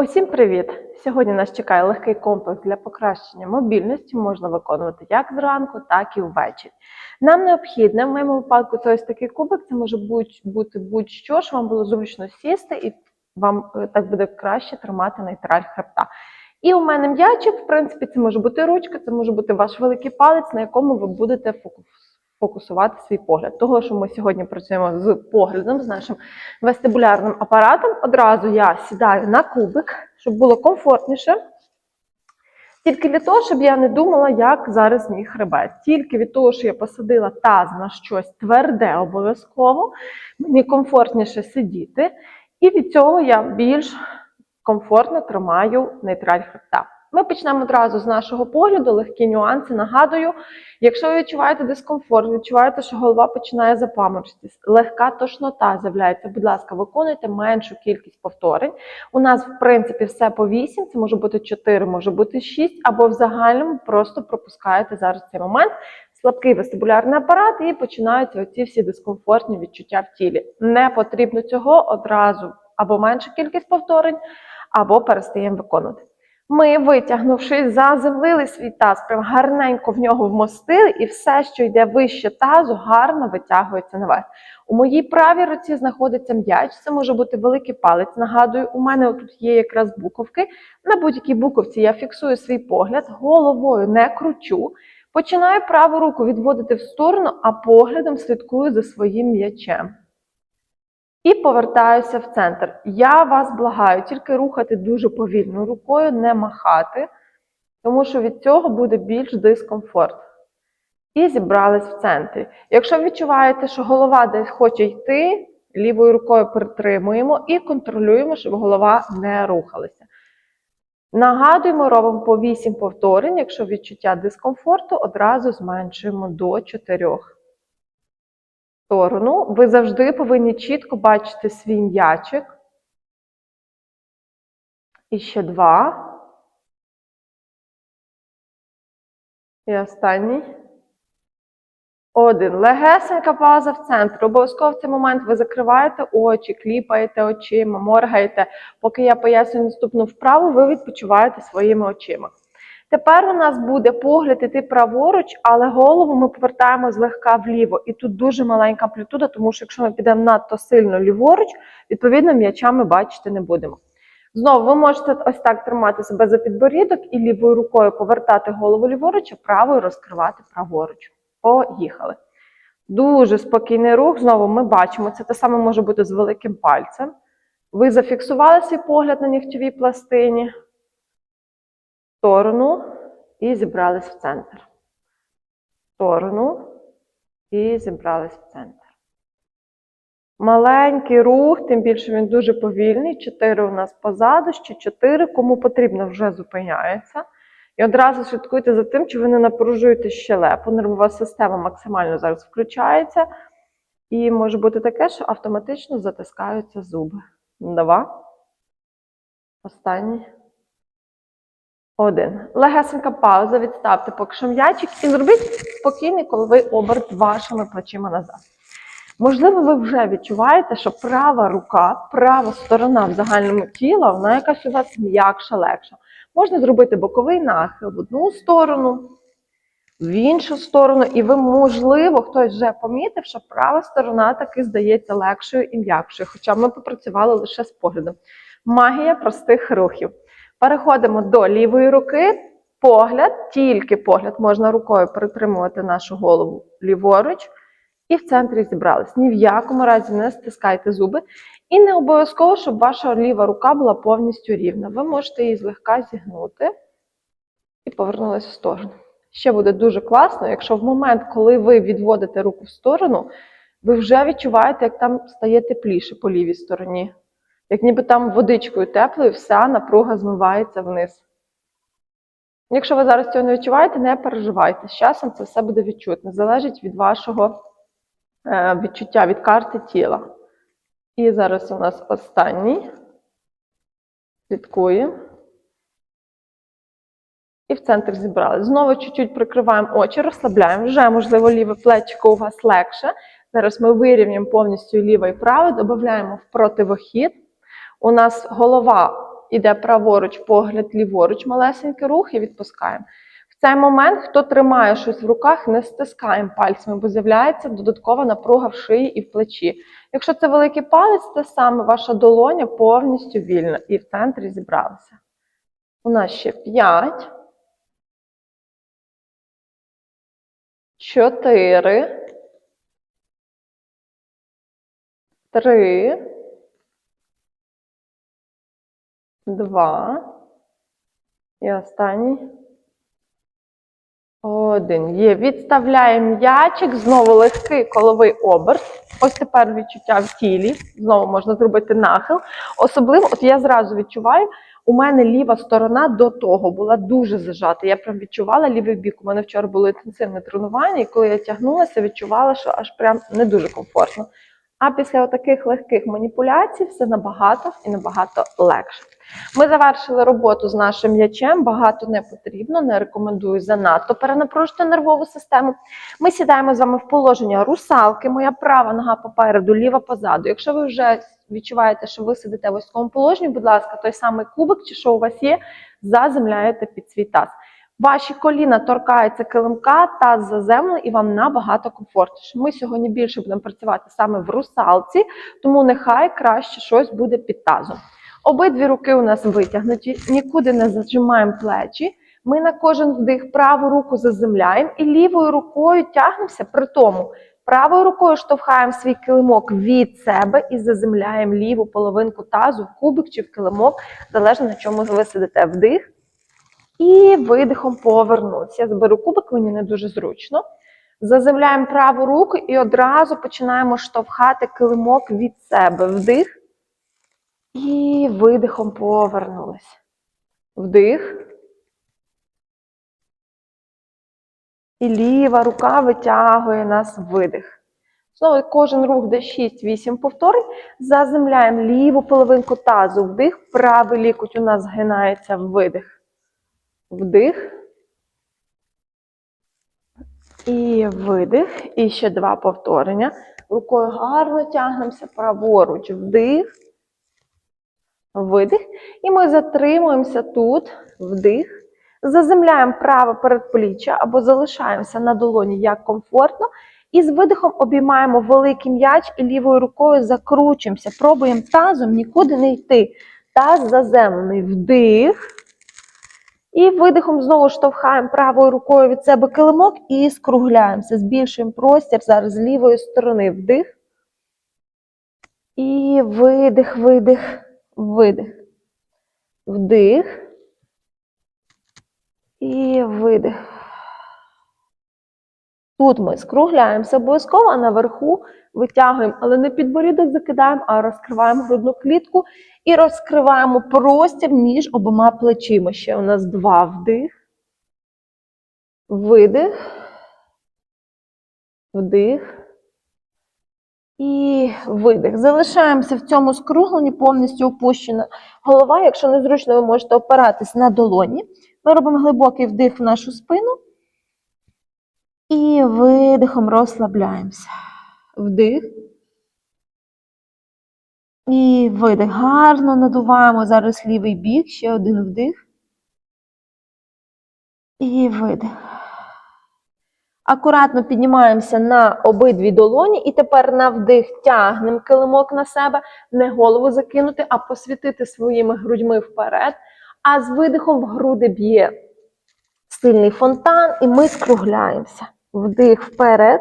Усім привіт! Сьогодні нас чекає легкий комплекс для покращення мобільності. Можна виконувати як зранку, так і ввечері. Нам необхідне, в моєму випадку, це ось такий кубик, це може бути будь-що, що вам було зручно сісти, і вам е, так буде краще тримати нейтраль хребта. І у мене м'ячик, в принципі, це може бути ручка, це може бути ваш великий палець, на якому ви будете фокусувати свій погляд. Того, що ми сьогодні працюємо з поглядом, з нашим вестибулярним апаратом. Одразу я сідаю на кубик, щоб було комфортніше. Тільки для того, щоб я не думала, як зараз мій хребет. Тільки від того, що я посадила таз на щось тверде обов'язково, мені комфортніше сидіти. І від цього я більш комфортно тримаю нейтраль хребта. Ми почнемо одразу з нашого погляду, легкі нюанси. Нагадую, якщо ви відчуваєте дискомфорт, відчуваєте, що голова починає запаморочитись, легка тошнота з'являється, будь ласка, виконуйте меншу кількість повторень. У нас, в принципі, все по 8, це може бути 4, може бути 6, або в загальному просто пропускаєте зараз цей момент. Слабкий вестибулярний апарат і починаються оці всі дискомфортні відчуття в тілі. Не потрібно цього одразу або менша кількість повторень, або перестаємо виконувати. Ми, витягнувшись, заземлили свій таз, прям гарненько в нього вмостили, і все, що йде вище тазу, гарно витягується наверх. У моїй правій руці знаходиться м'яч, це може бути великий палець. Нагадую, у мене тут є якраз буковки. На будь-якій буковці я фіксую свій погляд, головою не кручу. Починаю праву руку відводити в сторону, а поглядом слідкую за своїм м'ячем. І повертаюся в центр. Я вас благаю, тільки рухати дуже повільно рукою, не махати, тому що від цього буде більш дискомфорт. І зібрались в центрі. Якщо відчуваєте, що голова десь хоче йти, лівою рукою притримуємо і контролюємо, щоб голова не рухалася. Нагадуємо, робимо по 8 повторень. Якщо відчуття дискомфорту, одразу зменшуємо до 4 сторону. Ви завжди повинні чітко бачити свій м'ячик. І ще два. І останній. Один. Легесенька пауза в центрі. Обов'язково в цей момент ви закриваєте очі, кліпаєте очима, моргаєте. Поки я пояснюю наступну вправу, ви відпочиваєте своїми очима. Тепер у нас буде погляд іти праворуч, але голову ми повертаємо злегка вліво. І тут дуже маленька амплітуда, тому що якщо ми підемо надто сильно ліворуч, відповідно м'яча ми бачити не будемо. Знову ви можете ось так тримати себе за підборідок і лівою рукою повертати голову ліворуч, а правою розкривати праворуч. Поїхали. Дуже спокійний рух. Знову ми бачимо, це те саме може бути з великим пальцем. Ви зафіксували свій погляд на нігтєвій пластині сторону і зібрались в центр. Сторону і зібрались в центр. Маленький рух, тим більше він дуже повільний. Чотири у нас позаду, ще чотири. Кому потрібно, вже зупиняється. І одразу слідкуйте за тим, чи ви не напружуєте щелепу. Нервова система максимально зараз включається. І може бути таке, що автоматично затискаються зуби. Два. Останній. Один. Легесенька пауза, відставте поки що м'ячик і зробіть спокійний коловий оберт вашими плечима назад. Можливо, ви вже відчуваєте, що права рука, права сторона в загальному тіла, вона якась у вас м'якша, легша. Можна зробити боковий нахил в одну сторону, в іншу сторону, і ви, можливо, хтось вже помітив, що права сторона таки здається легшою і м'якшою, хоча ми попрацювали лише з поглядом. Магія простих рухів. Переходимо до лівої руки. Погляд, тільки погляд, можна рукою притримувати нашу голову ліворуч. І в центрі зібрались. Ні в якому разі не стискайте зуби. І не обов'язково, щоб ваша ліва рука була повністю рівна. Ви можете її злегка зігнути і повернулися в сторону. Ще буде дуже класно, якщо в момент, коли ви відводите руку в сторону, ви вже відчуваєте, як там стає тепліше по лівій стороні. Як ніби там водичкою теплою вся напруга змивається вниз. Якщо ви зараз цього не відчуваєте, не переживайте. З часом це все буде відчутно. Залежить від вашого е, відчуття, від карти тіла. І зараз у нас останній. Слідкуємо. І в центр зібрали. Знову чуть-чуть прикриваємо очі, розслабляємо. Вже, можливо, ліве плечико у вас легше. Зараз ми вирівнюємо повністю ліве і праве, додаємо в противохід. У нас голова іде праворуч, погляд ліворуч, малесенький рух і відпускаємо. В цей момент, хто тримає щось в руках, не стискаємо пальцями, бо з'являється додаткова напруга в шиї і в плечі. Якщо це великий палець, те саме ваша долоня повністю вільна і в центрі зібралася. У нас ще 5, 4, 3, 2 і останній. Один. Є. Відставляємо м'ячик, знову легкий коловий оберт. Ось тепер відчуття в тілі. Знову можна зробити нахил. Особливо, от я зразу відчуваю, у мене ліва сторона до того була дуже зажата. Я прям відчувала лівий бік. У мене вчора було інтенсивне тренування, і коли я тягнулася, відчувала, що аж прям не дуже комфортно. А після таких легких маніпуляцій все набагато і набагато легше. Ми завершили роботу з нашим м'ячем. Багато не потрібно, не рекомендую занадто перенапружити нервову систему. Ми сідаємо з вами в положення русалки. Моя права нога попереду, ліва позаду. Якщо ви вже відчуваєте, що ви сидите в ось такому положенні, будь ласка, той самий кубик, чи що у вас є, заземляєте під свій таз. Ваші коліна торкаються килимка, таз заземлений і вам набагато комфортніше. Ми сьогодні більше будемо працювати саме в русалці, тому нехай краще щось буде під тазом. Обидві руки у нас витягнуті, нікуди не зажимаємо плечі. Ми на кожен вдих праву руку заземляємо і лівою рукою тягнемося при тому. Правою рукою штовхаємо свій килимок від себе і заземляємо ліву половинку тазу в кубик чи в килимок, залежно на чому ви сидите вдих. І видихом повернутися. Я зберу кубик, мені не дуже зручно. Заземляємо праву руку і одразу починаємо штовхати килимок від себе. Вдих. І видихом повернулись. Вдих. І ліва рука витягує нас видих. Знову кожен рух де 6-8 повторень. Заземляємо ліву половинку тазу. Вдих. Правий лікоть у нас згинається в видих. Вдих. І видих. І ще два повторення. Рукою гарно тягнемося праворуч. Вдих. Видих. І ми затримуємося тут. Вдих. Заземляємо праве передпліччя або залишаємося на долоні як комфортно. І з видихом обіймаємо великий м'яч і лівою рукою закручуємося. Пробуємо тазом нікуди не йти. Таз заземлений. Вдих. І видихом знову штовхаємо правою рукою від себе килимок і скругляємося. Збільшуємо простір зараз з лівої сторони. Вдих. І видих, видих, видих. Вдих. І видих. Тут ми скругляємося обов'язково, а наверху витягуємо, але не підборідок закидаємо, а розкриваємо грудну клітку і розкриваємо простір між обома плечима. Ще у нас два вдих, видих, вдих і видих. Залишаємося в цьому скругленні, повністю опущена голова. Якщо незручно, ви можете опиратись на долоні. Ми робимо глибокий вдих в нашу спину. І видихом розслабляємося. Вдих. І видих. Гарно надуваємо зараз лівий бік. Ще один вдих. І видих. Акуратно піднімаємося на обидві долоні. І тепер на вдих тягнемо килимок на себе. Не голову закинути, а посвітити своїми грудьми вперед. А з видихом в груди б'є сильний фонтан, і ми скругляємося. Вдих вперед.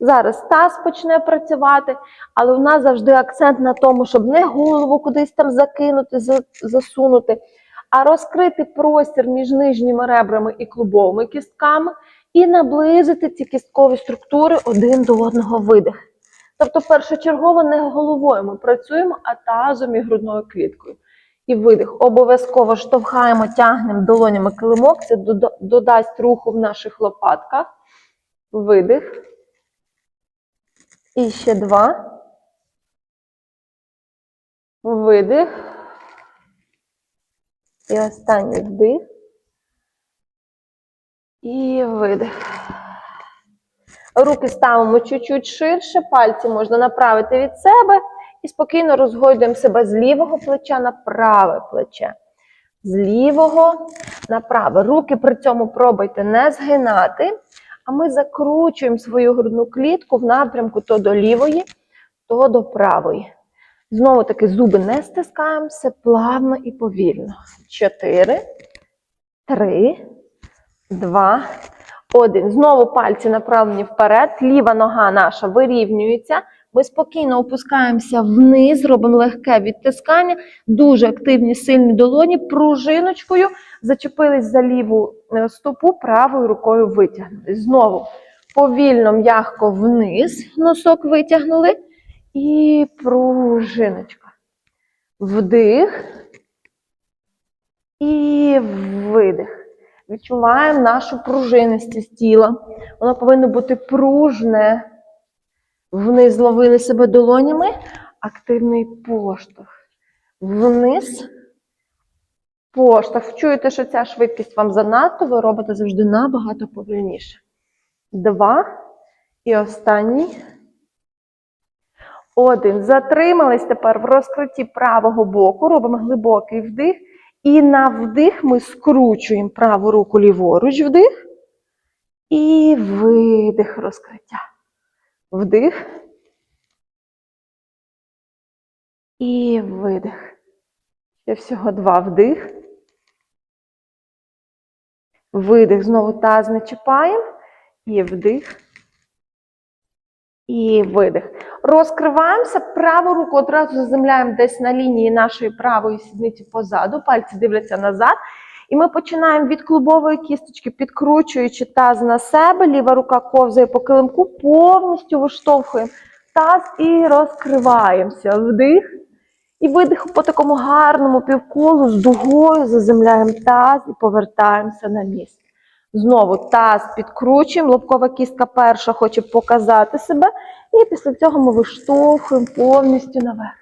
Зараз таз почне працювати, але у нас завжди акцент на тому, щоб не голову кудись там закинути, засунути, а розкрити простір між нижніми ребрами і клубовими кістками і наблизити ці кісткові структури один до одного видих. Тобто, першочергово не головою ми працюємо, а тазом і грудною кліткою. І видих. Обов'язково штовхаємо, тягнемо долонями килимок, це додасть руху в наших лопатках. Видих. І ще два. Видих. І останній вдих. І видих. Руки ставимо чуть-чуть ширше, пальці можна направити від себе І спокійно розгойдуємо себе з лівого плеча на праве плече. З лівого на праве. Руки при цьому пробуйте не згинати, а ми закручуємо свою грудну клітку в напрямку то до лівої, то до правої. Знову таки зуби не стискаємо, все плавно і повільно. Чотири, три, два, один. Знову пальці направлені вперед. Ліва нога наша вирівнюється. Ми спокійно опускаємося вниз, робимо легке відтискання, дуже активні сильні долоні, пружиночкою зачепились за ліву е, стопу, правою рукою витягнули. Знову повільно, м'ягко вниз носок витягнули. І пружиночка. Вдих. І видих. Відчуваємо нашу пружинистість тіла. Воно повинно бути пружне. Вниз зловили себе долонями. Активний поштовх. Вниз. Поштовх. Чуєте, що ця швидкість вам занадто, ви робите завжди набагато повільніше. Два. І останній. Один. Затримались тепер в розкритті правого боку. Робимо глибокий вдих. І на вдих ми скручуємо праву руку ліворуч вдих. І видих розкриття. Вдих. І видих. Ще всього два вдих. Видих. Знову таз не чіпаємо. І вдих. І видих. Розкриваємося, праву руку одразу заземляємо десь на лінії нашої правої сідниці позаду, пальці дивляться назад. І ми починаємо від клубової кісточки, підкручуючи таз на себе, ліва рука ковзає по килимку, повністю виштовхуємо таз і розкриваємося. Вдих. І видих по такому гарному півколу з дугою заземляємо таз і повертаємося на місце. Знову таз підкручуємо, лобкова кістка перша хоче показати себе. І після цього ми виштовхуємо повністю наверх.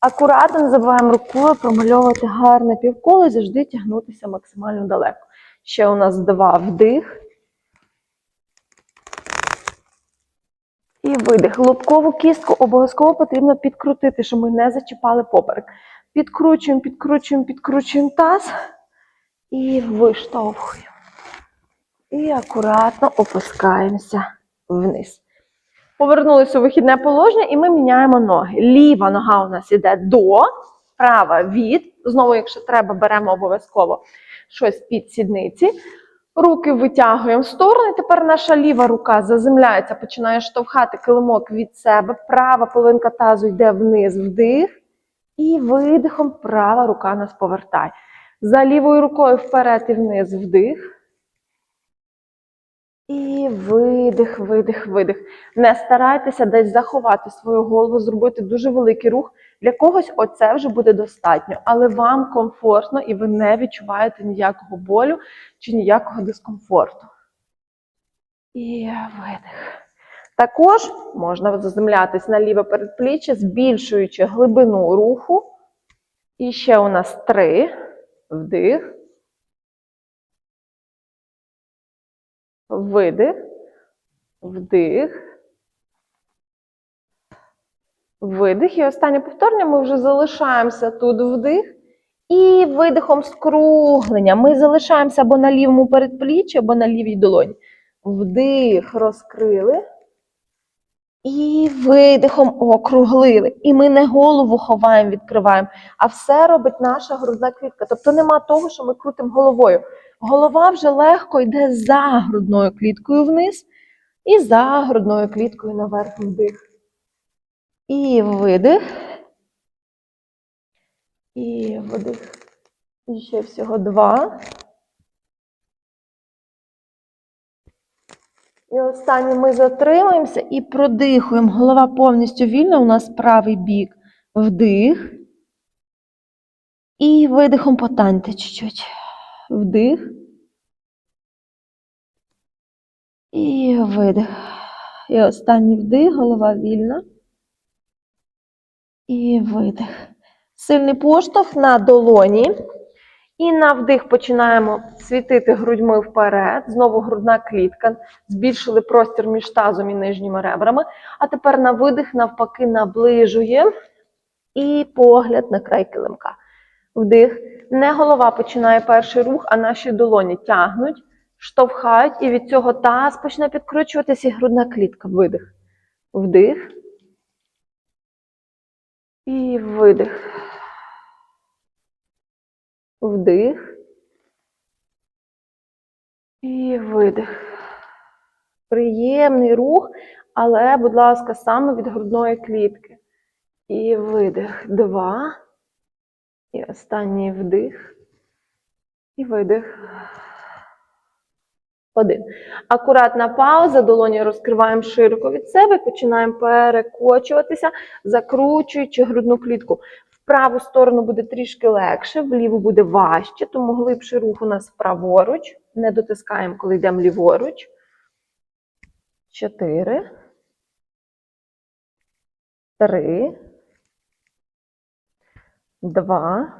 Акуратно не забуваємо рукою промальовувати гарне півколо і завжди тягнутися максимально далеко. Ще у нас два вдих. І видих. Лобкову кістку обов'язково потрібно підкрутити, щоб ми не зачіпали поперек. Підкручуємо, підкручуємо, підкручуємо таз і виштовхуємо. І акуратно опускаємося вниз. Повернулися у вихідне положення, і ми міняємо ноги. Ліва нога у нас іде до, права від. Знову, якщо треба, беремо обов'язково щось під сідниці. Руки витягуємо в сторони. Тепер наша ліва рука заземляється, починає штовхати килимок від себе. Права половинка тазу йде вниз, вдих. І видихом права рука нас повертає. За лівою рукою вперед і вниз, вдих. І видих, видих, видих. Не старайтеся десь заховати свою голову, зробити дуже великий рух. Для когось оце вже буде достатньо, але вам комфортно і ви не відчуваєте ніякого болю чи ніякого дискомфорту. І видих. Також можна заземлятись на ліве передпліччя, збільшуючи глибину руху. І ще у нас три. Вдих. Видих, вдих, видих. І останнє повторення ми вже залишаємося тут вдих. І видихом скруглення. Ми залишаємося або на лівому передпліччі, або на лівій долоні. Вдих, розкрили. І видихом округлили. І ми не голову ховаємо, відкриваємо, а все робить наша грудна клітка. Тобто нема того, що ми крутимо головою. Голова вже легко йде за грудною кліткою вниз і за грудною кліткою наверх вдих. І видих. І видих. І ще всього два. І останнє ми затримуємося і продихуємо. Голова повністю вільна, у нас правий бік. Вдих. І видихом потаньте чуть-чуть. Вдих. І видих. І останній вдих, голова вільна. І видих. Сильний поштовх на долоні. І на вдих починаємо світити грудьми вперед. Знову грудна клітка. Збільшили простір між тазом і нижніми ребрами. А тепер на видих, навпаки, наближуємо І погляд на край килимка. Вдих. Не голова починає перший рух, а наші долоні тягнуть, штовхають, і від цього таз почне підкручуватися і грудна клітка. Видих. Вдих. І видих. Вдих. І видих. Приємний рух, але, будь ласка, саме від грудної клітки. І видих. Два. І останній вдих. І видих. Один. Акуратна пауза, долоні розкриваємо широко від себе, починаємо перекочуватися, закручуючи грудну клітку. Праву сторону буде трішки легше, в ліву буде важче, тому глибший рух у нас праворуч. Не дотискаємо, коли йдемо ліворуч. Чотири. Три. Два.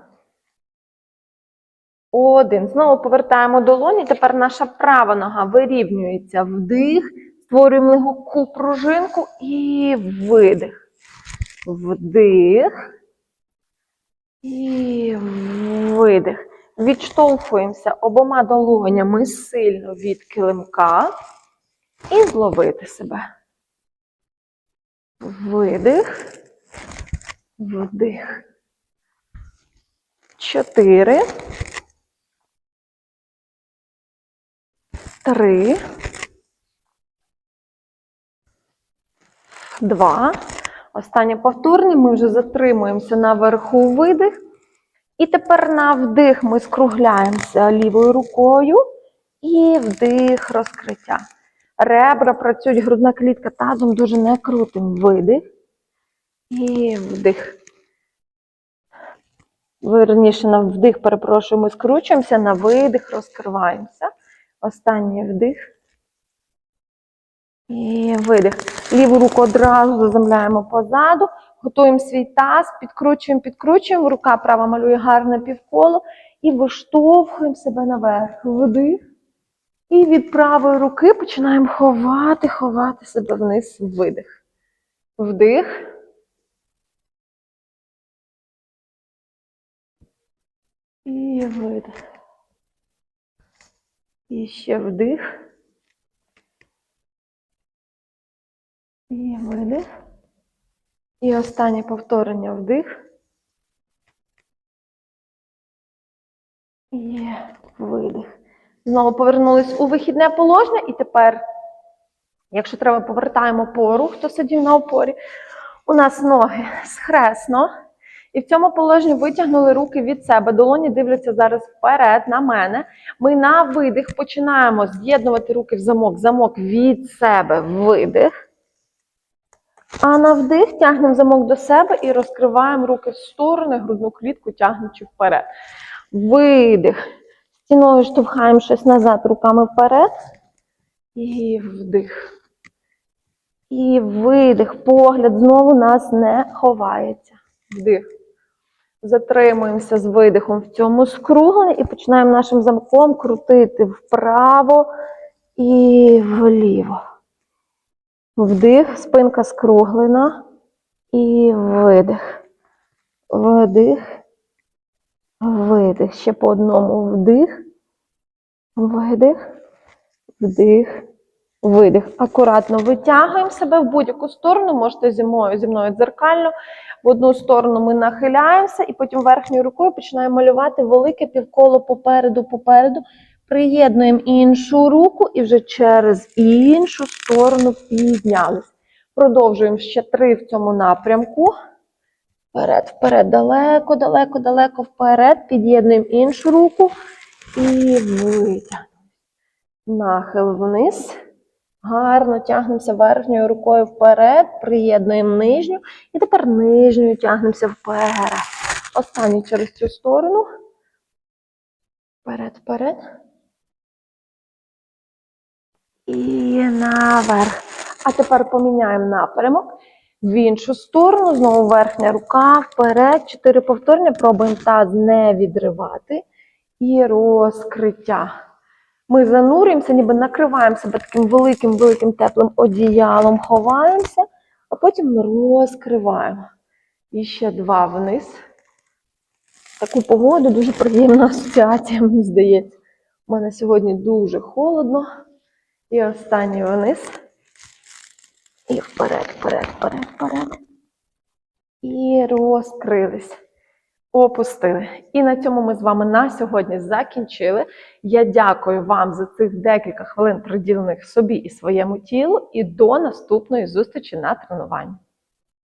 Один. Знову повертаємо долоні. Тепер наша права нога вирівнюється. Вдих. Створюємо легку пружинку і видих. Вдих. І видих. Відштовхуємося обома долонями сильно від килимка. І зловити себе. Видих. Вдих. Чотири. Три. Два. Останнє повторне. Ми вже затримуємося наверху видих. І тепер на вдих ми скругляємося лівою рукою. І вдих розкриття. Ребра працюють, грудна клітка тазом дуже не крутим. Видих. І вдих. Верніше на вдих, перепрошую, ми скручуємося, на видих розкриваємося. Останній вдих. І видих. Ліву руку одразу заземляємо позаду. Готуємо свій таз, підкручуємо, підкручуємо. Рука права малює гарне півколо. І виштовхуємо себе наверх. Вдих. І від правої руки починаємо ховати, ховати себе вниз. Видих. Вдих. І видих. І ще вдих. І видих. І останнє повторення вдих. І видих. Знову повернулись у вихідне положення, і тепер, якщо треба, повертаємо пору, хто сидів на опорі. У нас ноги схресно. І в цьому положенні витягнули руки від себе. Долоні дивляться зараз вперед на мене. Ми на видих починаємо з'єднувати руки в замок. Замок від себе видих. А на вдих тягнемо замок до себе і розкриваємо руки в сторони, грудну клітку тягнучи вперед. Видих. Стіною штовхаємо щось назад руками вперед. І вдих. І видих. Погляд знову нас не ховається. Вдих. Затримуємося з видихом в цьому скругленні і починаємо нашим замком крутити вправо і вліво. Вдих, спинка скруглена. І видих. Вдих. Видих. Ще по одному вдих. Видих. Вдих. Видих. Акуратно витягуємо себе в будь-яку сторону. Можете зі мною, зі мною дзеркально. В одну сторону ми нахиляємося і потім верхньою рукою починаємо малювати велике півколо попереду, попереду. Приєднуємо іншу руку і вже через іншу сторону піднялись. Продовжуємо ще три в цьому напрямку. Вперед, вперед, далеко, далеко, далеко вперед. Під'єднуємо іншу руку і витягнемо. Нахил вниз. Гарно тягнемося верхньою рукою вперед, приєднуємо нижню. І тепер нижньою тягнемося вперед. Останній через цю сторону. Вперед, вперед. І наверх. А тепер поміняємо напрямок. В іншу сторону, знову верхня рука, вперед. Чотири повторення. Пробуємо таз не відривати. І розкриття. Ми занурюємося, ніби накриваємо себе таким великим-великим теплим одіялом, ховаємося, а потім розкриваємо. І ще два вниз. Таку погоду дуже приємна асоціація, мені здається. У мене сьогодні дуже холодно. І останній вниз. І вперед, вперед, вперед, вперед. І розкрились. Опустили. І на цьому ми з вами на сьогодні закінчили. Я дякую вам за цих декілька хвилин приділених собі і своєму тілу. І до наступної зустрічі на тренуванні.